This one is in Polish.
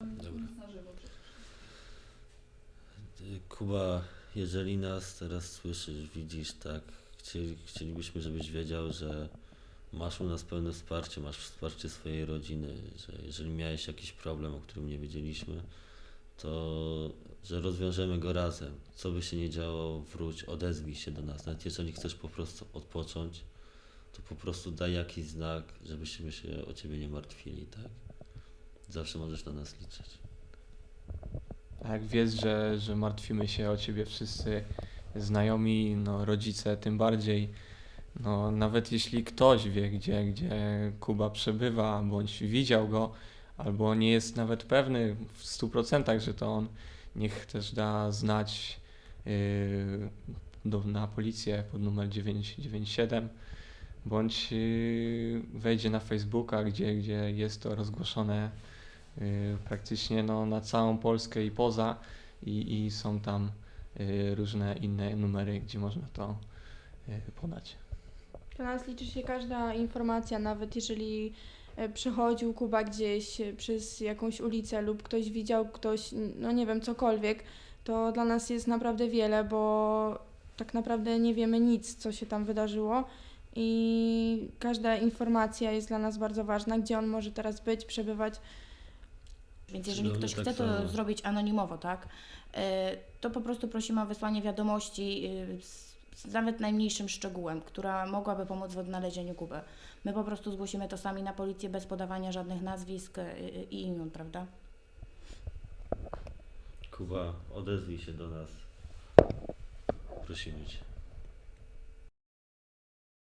Dobra. Kuba, jeżeli nas teraz słyszysz, widzisz, tak, chcieli, chcielibyśmy, żebyś wiedział, że masz u nas pełne wsparcie, masz wsparcie swojej rodziny, że jeżeli miałeś jakiś problem, o którym nie wiedzieliśmy, to że rozwiążemy go razem. Co by się nie działo, wróć, odezwij się do nas. Nawet jeżeli chcesz po prostu odpocząć, to po prostu daj jakiś znak, żebyśmy się o ciebie nie martwili, tak? Zawsze możesz na nas liczyć. A jak wiesz, że, że martwimy się o ciebie wszyscy znajomi, no rodzice tym bardziej. No nawet jeśli ktoś wie, gdzie, gdzie Kuba przebywa, bądź widział go, albo nie jest nawet pewny w 100%, że to on, niech też da znać yy, do, na policję pod numer 997, bądź yy, wejdzie na Facebooka, gdzie, gdzie jest to rozgłoszone praktycznie no, na całą Polskę i poza i, i są tam y, różne inne numery, gdzie można to y, podać. Dla nas liczy się każda informacja, nawet jeżeli e, przechodził Kuba gdzieś e, przez jakąś ulicę lub ktoś widział ktoś, no nie wiem, cokolwiek, to dla nas jest naprawdę wiele, bo tak naprawdę nie wiemy nic, co się tam wydarzyło i każda informacja jest dla nas bardzo ważna, gdzie on może teraz być, przebywać. Więc jeżeli Cudownie, ktoś tak chce to samo. zrobić anonimowo, tak, e, to po prostu prosimy o wysłanie wiadomości e, z, z nawet najmniejszym szczegółem, która mogłaby pomóc w odnalezieniu Kuby. My po prostu zgłosimy to sami na policję bez podawania żadnych nazwisk e, i imion, prawda? Kuba, odezwij się do nas. Prosimy Cię.